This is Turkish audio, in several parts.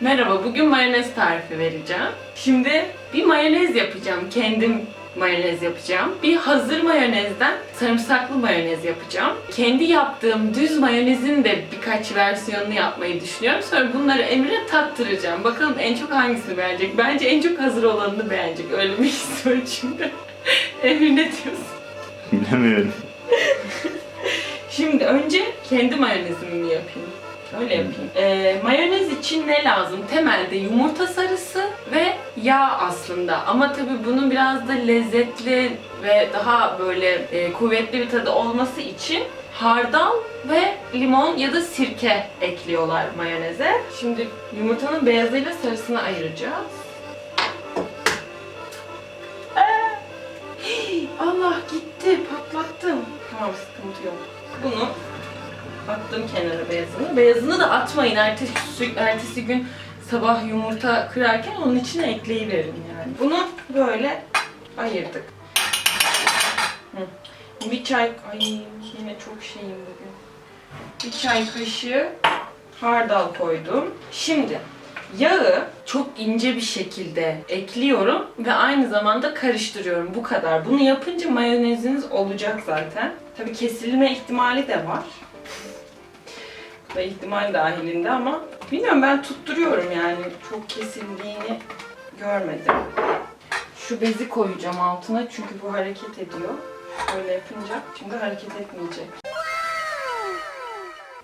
Merhaba, bugün mayonez tarifi vereceğim. Şimdi bir mayonez yapacağım, kendim mayonez yapacağım. Bir hazır mayonezden sarımsaklı mayonez yapacağım. Kendi yaptığım düz mayonezin de birkaç versiyonunu yapmayı düşünüyorum. Sonra bunları Emre tattıracağım. Bakalım en çok hangisini beğenecek? Bence en çok hazır olanını beğenecek. Öyle bir his var içimde. Emre ne diyorsun? Bilemiyorum. Şimdi önce kendi mayonezimi mi yapayım? Öyle yapayım. Ee, mayonez için ne lazım? Temelde yumurta sarısı ve yağ aslında. Ama tabii bunun biraz da lezzetli ve daha böyle e, kuvvetli bir tadı olması için hardal ve limon ya da sirke ekliyorlar mayoneze. Şimdi yumurtanın beyazıyla sarısını ayıracağız. Hii, Allah gitti, patlattım. Tamam sıkıntı yok. Bunu attım kenara beyazını. Beyazını da atmayın. Ertesi, ertesi gün sabah yumurta kırarken onun içine ekleyiverin yani. Bunu böyle ayırdık. Hı. Bir çay... Ay yine çok şeyim bugün. Bir çay kaşığı hardal koydum. Şimdi yağı çok ince bir şekilde ekliyorum ve aynı zamanda karıştırıyorum. Bu kadar. Bunu yapınca mayoneziniz olacak zaten. Tabii kesilme ihtimali de var. Da ihtimal dahilinde ama bilmiyorum ben tutturuyorum yani. Çok kesildiğini görmedim. Şu bezi koyacağım altına çünkü bu hareket ediyor. Böyle yapınca şimdi hareket etmeyecek.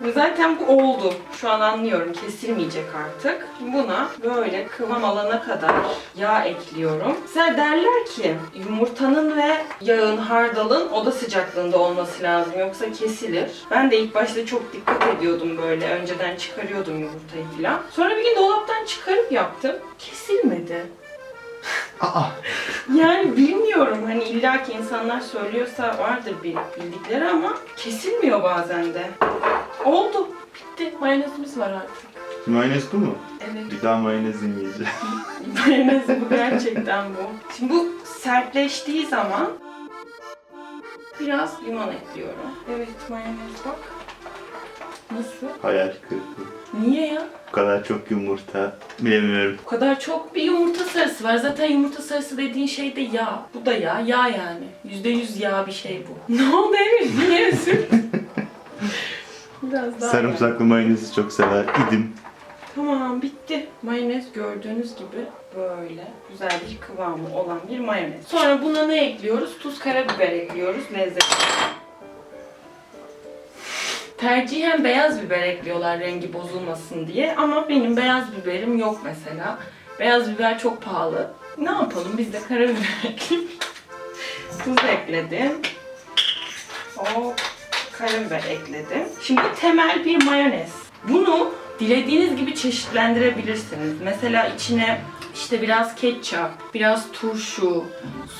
Ve zaten bu oldu. Şu an anlıyorum. Kesilmeyecek artık. Buna böyle kıvam alana kadar yağ ekliyorum. Mesela derler ki yumurtanın ve yağın, hardalın oda sıcaklığında olması lazım. Yoksa kesilir. Ben de ilk başta çok dikkat ediyordum böyle. Önceden çıkarıyordum yumurtayı falan. Sonra bir gün dolaptan çıkarıp yaptım. Kesilmedi. Aa, Yani bilmiyorum hani illaki insanlar söylüyorsa vardır bir bildikleri ama kesilmiyor bazen de. Oldu. Bitti. Mayonezimiz var artık. mayonez bu mu? Evet. Bir daha mayonez yemeyeceğim. Mayonez bu gerçekten bu. Şimdi bu sertleştiği zaman biraz limon ekliyorum. Evet mayonez bak. Nasıl? Hayal kırıklığı. Niye ya? Bu kadar çok yumurta. Bilemiyorum. Bu kadar çok bir yumurta sarısı var. Zaten yumurta sarısı dediğin şey de yağ. Bu da yağ. Yağ yani. Yüzde yüz yağ bir şey bu. Ne oldu Emir? Niye üzüldün? Biraz daha Sarımsaklı mayonezi çok sever idim. Tamam bitti. Mayonez gördüğünüz gibi böyle güzel bir kıvamı olan bir mayonez. Sonra buna ne ekliyoruz? Tuz, karabiber ekliyoruz. Lezzet. Tercihen beyaz biber ekliyorlar rengi bozulmasın diye ama benim beyaz biberim yok mesela. Beyaz biber çok pahalı. Ne yapalım biz de karabiber ekleyeyim. Tuz ekledim. O karabiber ekledim. Şimdi temel bir mayonez. Bunu dilediğiniz gibi çeşitlendirebilirsiniz. Mesela içine işte biraz ketçap, biraz turşu,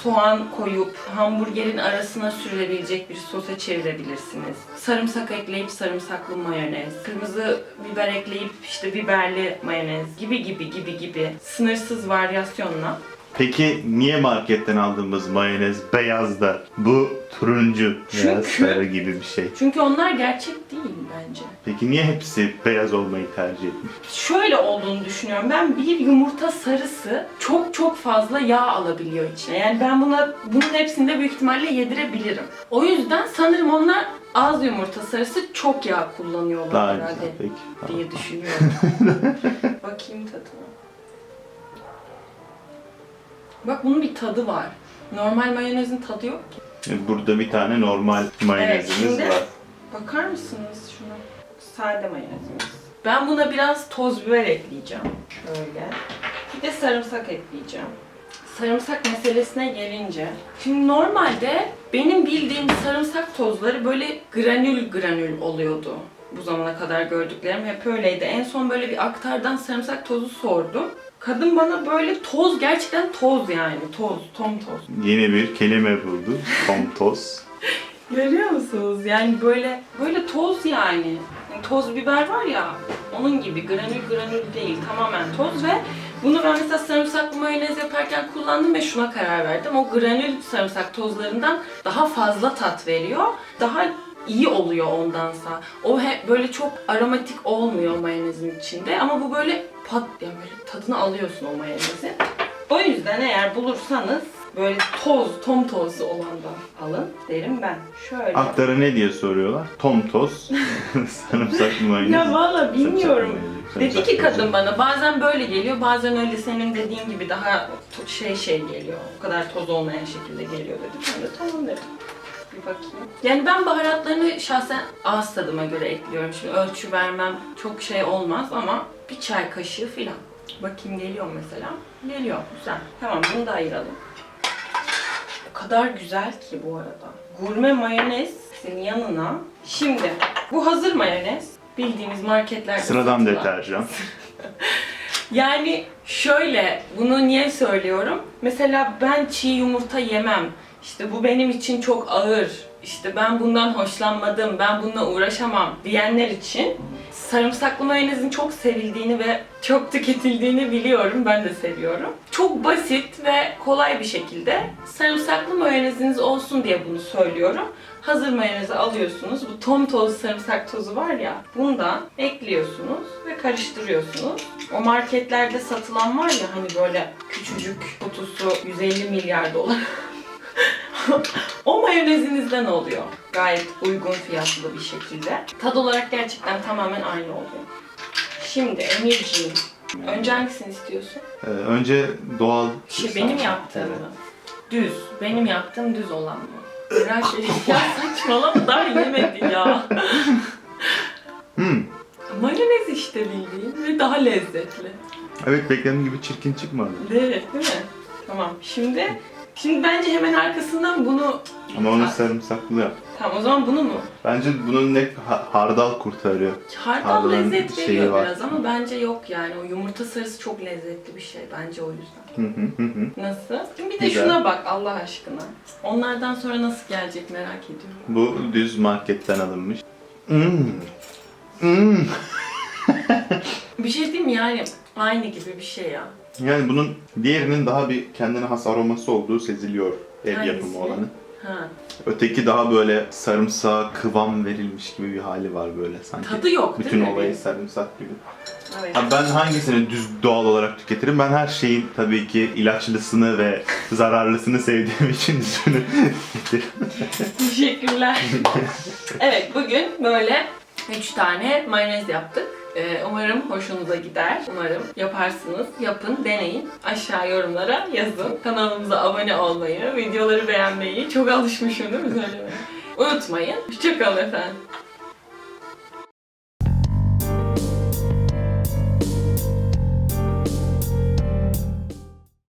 soğan koyup hamburgerin arasına sürülebilecek bir sosa çevirebilirsiniz. Sarımsak ekleyip sarımsaklı mayonez, kırmızı biber ekleyip işte biberli mayonez gibi gibi gibi gibi sınırsız varyasyonla Peki niye marketten aldığımız mayonez beyaz da bu turuncu veya Çünkü- sarı gibi bir şey? Çünkü onlar gerçek değil bence. Peki niye hepsi beyaz olmayı tercih etmiş? Şöyle olduğunu düşünüyorum. Ben bir yumurta sarısı çok çok fazla yağ alabiliyor içine. Yani ben buna bunun hepsini de büyük ihtimalle yedirebilirim. O yüzden sanırım onlar az yumurta sarısı çok yağ kullanıyorlar Daha herhalde güzel peki. Tamam. diye düşünüyorum. Bakayım tadına. Bak bunun bir tadı var. Normal mayonezin tadı yok ki. Burada bir tane normal mayonezimiz şimdi- var. Bakar mısınız şuna? Sade mayonezimiz. Ben buna biraz toz biber ekleyeceğim. Şöyle. Bir de sarımsak ekleyeceğim. Sarımsak meselesine gelince. Şimdi normalde benim bildiğim sarımsak tozları böyle granül granül oluyordu. Bu zamana kadar gördüklerim hep öyleydi. En son böyle bir aktardan sarımsak tozu sordum. Kadın bana böyle toz gerçekten toz yani toz, tom toz. Yeni bir kelime buldum. Komtos. Görüyor musunuz? Yani böyle böyle toz yani. Yani toz biber var ya onun gibi granül granül değil tamamen toz ve bunu ben mesela sarımsaklı mayonez yaparken kullandım ve şuna karar verdim. O granül sarımsak tozlarından daha fazla tat veriyor. Daha iyi oluyor ondansa. O hep böyle çok aromatik olmuyor mayonezin içinde ama bu böyle pat yani böyle tadını alıyorsun o mayonezin. O yüzden eğer bulursanız böyle toz, tom tozlu olandan alın derim ben. Şöyle. Altlara ne diye soruyorlar? Tom toz, sarımsaklı mayonez. Ya valla bilmiyorum. Dedi ki kadın bana bazen böyle geliyor bazen öyle senin dediğin gibi daha şey şey geliyor. O kadar toz olmayan şekilde geliyor dedim. Ben de tamam dedim. Bir bakayım. Yani ben baharatlarını şahsen ağız tadıma göre ekliyorum. Şimdi ölçü vermem çok şey olmaz ama bir çay kaşığı filan. Bakayım geliyor mesela. Geliyor. Güzel. Tamam bunu da ayıralım. O kadar güzel ki bu arada. Gurme mayonezin yanına şimdi bu hazır mayonez bildiğimiz marketlerde Sıradan satılan. deterjan. Yani şöyle, bunu niye söylüyorum? Mesela ben çiğ yumurta yemem. İşte bu benim için çok ağır. İşte ben bundan hoşlanmadım, ben bununla uğraşamam diyenler için sarımsaklı mayonezin çok sevildiğini ve çok tüketildiğini biliyorum. Ben de seviyorum. Çok basit ve kolay bir şekilde sarımsaklı mayoneziniz olsun diye bunu söylüyorum. Hazır mayonezi alıyorsunuz. Bu tom tozu sarımsak tozu var ya. Bundan ekliyorsunuz ve karıştırıyorsunuz. O marketlerde satılan var ya hani böyle küçücük kutusu 150 milyar dolar. o mayonezinizden oluyor. Gayet uygun fiyatlı bir şekilde. Tad olarak gerçekten tamamen aynı oluyor. Şimdi Emirciğim, önce hangisini istiyorsun? Ee, önce doğal... Şey, benim yaptığım mı? Düz. Benim yaptığım düz olan mı? Bırak ya saçmalama daha yemedi ya. Hmm. Mayonez işte bildiğin ve daha lezzetli. Evet beklediğim gibi çirkin çıkmadı. Evet değil mi? Tamam şimdi şimdi bence hemen arkasından bunu Ama onu sarımsaklı yap. Tamam o zaman bunu mu? Bence bunun ne ha- hardal kurtarıyor. Hardal Hardalın lezzet şeyi veriyor var. biraz ama bence yok yani. O yumurta sarısı çok lezzetli bir şey bence o yüzden. Hı hı hı hı. Nasıl? Şimdi bir de Güzel. şuna bak Allah aşkına. Onlardan sonra nasıl gelecek merak ediyorum. Bu düz marketten alınmış. Hmm. Hmm. Bir şey diyeyim mi yani aynı gibi bir şey ya. Yani bunun diğerinin daha bir kendine has aroması olduğu seziliyor ev Hangisi? yapımı olanı. Ha. Öteki daha böyle sarımsağa kıvam verilmiş gibi bir hali var böyle sanki. Tadı yok Bütün değil mi? olayı sarımsak gibi. Evet. Ha, ben hangisini düz doğal olarak tüketirim? Ben her şeyin tabii ki ilaçlısını ve zararlısını sevdiğim için düzünü getiririm. Teşekkürler. evet bugün böyle 3 tane mayonez yaptık. Ee, umarım hoşunuza gider. Umarım yaparsınız. Yapın, deneyin. Aşağı yorumlara yazın. Kanalımıza abone olmayı, videoları beğenmeyi, çok alışmışım değil mi söylemeye? Unutmayın. Hoşçakalın efendim.